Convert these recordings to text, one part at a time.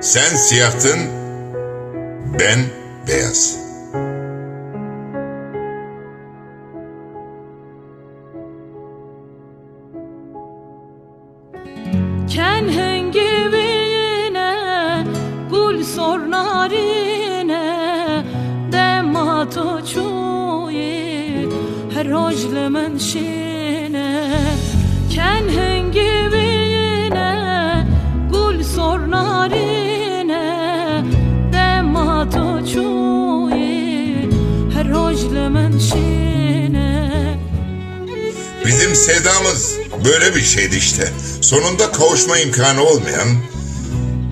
Sen siyahtın, ben beyaz. Kenhengivine gul sornarine demato çuyi her rojle menşine Kenhengivine Bizim sevdamız böyle bir şeydi işte. Sonunda kavuşma imkanı olmayan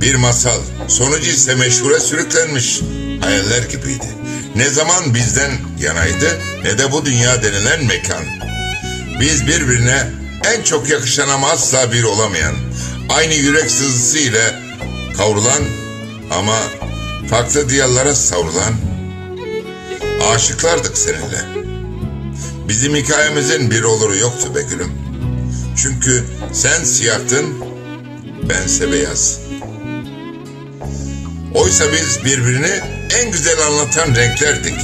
bir masal. Sonucu ise meşhure sürüklenmiş hayaller gibiydi. Ne zaman bizden yanaydı ne de bu dünya denilen mekan. Biz birbirine en çok yakışan ama asla bir olamayan, aynı yürek sızısı ile kavrulan ama farklı diyarlara savrulan aşıklardık seninle. Bizim hikayemizin bir oluru yoktu be gülüm. Çünkü sen siyahtın, bense beyaz. Oysa biz birbirini en güzel anlatan renklerdik.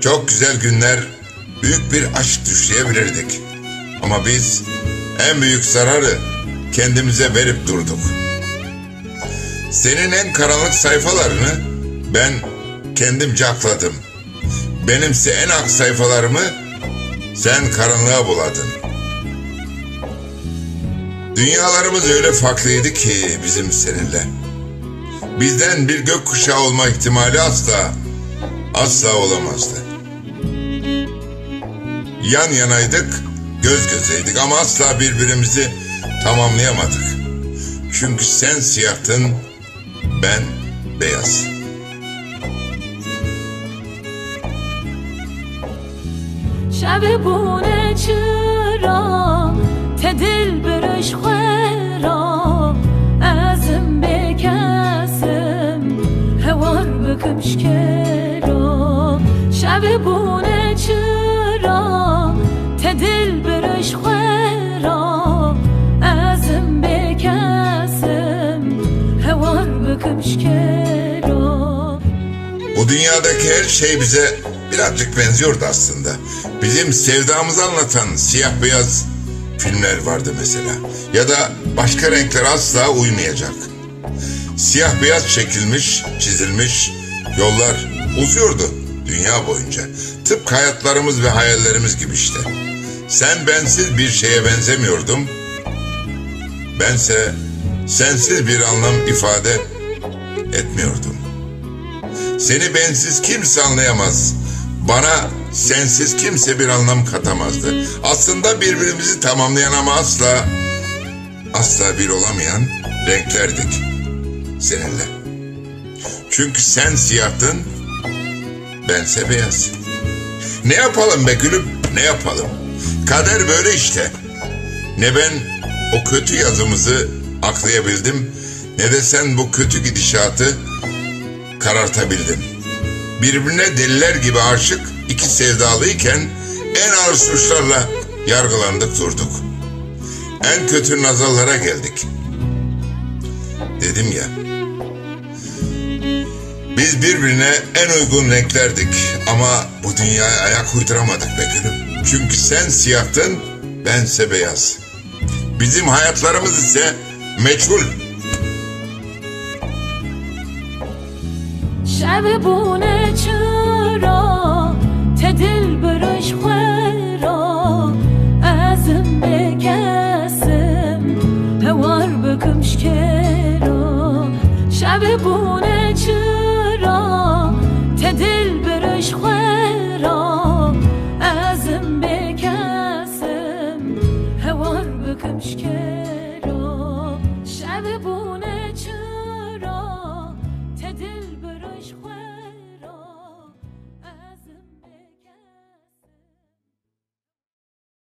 Çok güzel günler, büyük bir aşk düşleyebilirdik. Ama biz en büyük zararı kendimize verip durduk. Senin en karanlık sayfalarını ben kendimce akladım. Benimse en ak sayfalarımı sen karanlığa buladın. Dünyalarımız öyle farklıydı ki bizim seninle. Bizden bir gökkuşağı olma ihtimali asla, asla olamazdı. Yan yanaydık, göz gözeydik ama asla birbirimizi tamamlayamadık. Çünkü sen siyahtın, ben beyaz. شب بونه چرا تدل برش خورا ازم بکسم هوار بکمش کرا شب بونه چرا تدل برش خورا ازم بکسم هوار بکمش کرا Bu dünyadaki her şey bize birazcık benziyordu aslında. Bizim sevdamızı anlatan siyah beyaz filmler vardı mesela. Ya da başka renkler asla uymayacak. Siyah beyaz çekilmiş, çizilmiş yollar uzuyordu dünya boyunca. Tıpkı hayatlarımız ve hayallerimiz gibi işte. Sen bensiz bir şeye benzemiyordum. Bense sensiz bir anlam ifade etmiyordum. Seni bensiz kimse anlayamaz. Bana sensiz kimse bir anlam katamazdı. Aslında birbirimizi tamamlayan ama asla, asla bir olamayan renklerdik seninle. Çünkü sen siyahtın, bense beyaz. Ne yapalım be gülüm, ne yapalım? Kader böyle işte. Ne ben o kötü yazımızı aklayabildim, ne de sen bu kötü gidişatı karartabildin. Birbirine deliler gibi aşık iki sevdalıyken en ağır suçlarla yargılandık durduk. En kötü nazarlara geldik. Dedim ya. Biz birbirine en uygun renklerdik ama bu dünyaya ayak uyduramadık be gülüm. Çünkü sen siyahtın, bense beyaz. Bizim hayatlarımız ise meçhul. شب بونه چرا تدل برش خورا ازم بکسم هوار بکمش کرا شب بونه